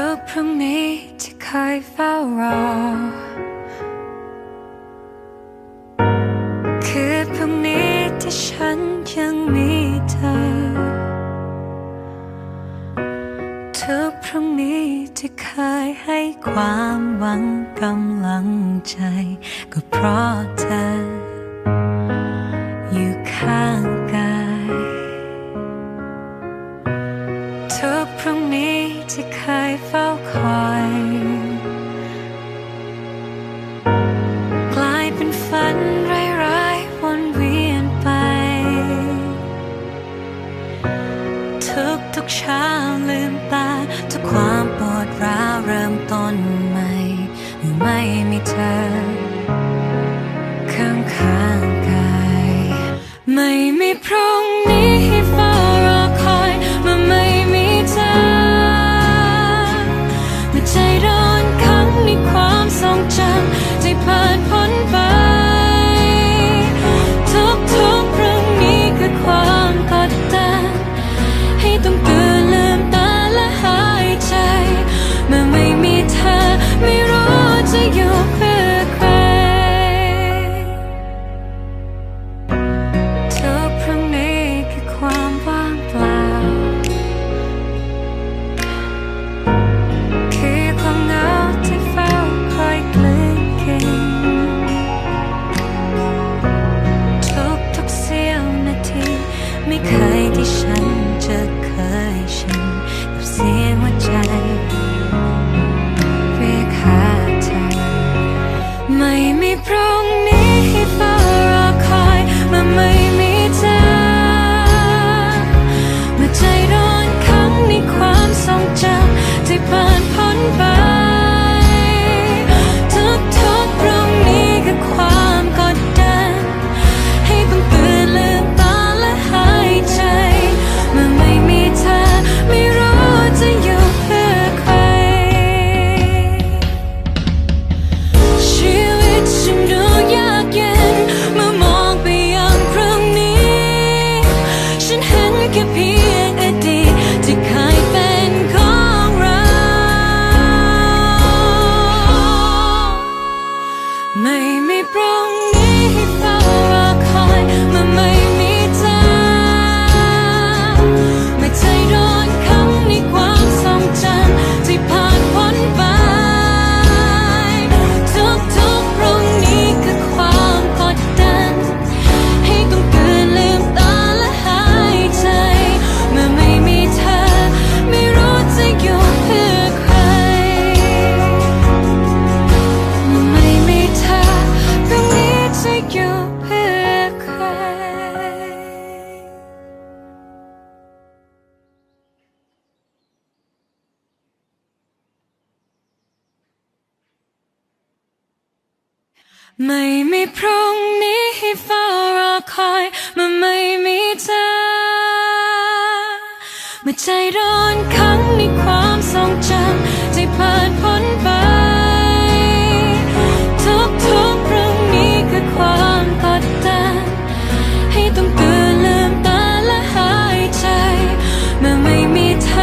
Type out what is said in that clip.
อพรุ่งนี้จะคอยเฝ้ารอ คือพรุ่งนี้ที่ฉันยังมีเธอเธอพรุ่งนี้จะคอยให้ความหวังกำลังใจ ก็เพราะเธออยู่ข้าง ที่เคยเฝ้าคอย กลายเป็นฝันร้ายๆวนเวียนไป ทุกทุกเช้าลืมตา ทุกความปวดร้าวเริ่มต้นใหม่เมื่อไม่มีเธอ ข้างข้างๆกาย ไม่มีพรุ่ง ใจร้อนขังในความทรงจำที่ผ่านพ้นไป ผ่านพ้นไป ทุกๆพรุ่งนี้คือความกดดัน ให้ต้องตื่นลืมตาและหายใจ เมื่อไม่มีเธอ ไม่รู้จะอยู่เพื่อใคร ชีวิตฉันดูยากเย็น เมื่อมองไปยังพรุ่งนี้ ฉันเห็นแค่เพียง ไม่มีพรุ่งนี้ให้เฝ้ารอคอยเมื่อไม่ ไม่มีพรุ่งนี้ให้เฝ้ารอคอยมันไม่มีเธอเมื่อใจร้อนขังในความทรงจำใจผ่านพ้นไป ทุกทุกเรื่องนี้คือความกดดันให้ต้องตื่นลืมตาและหายใจเมื่อไม่มีเธอ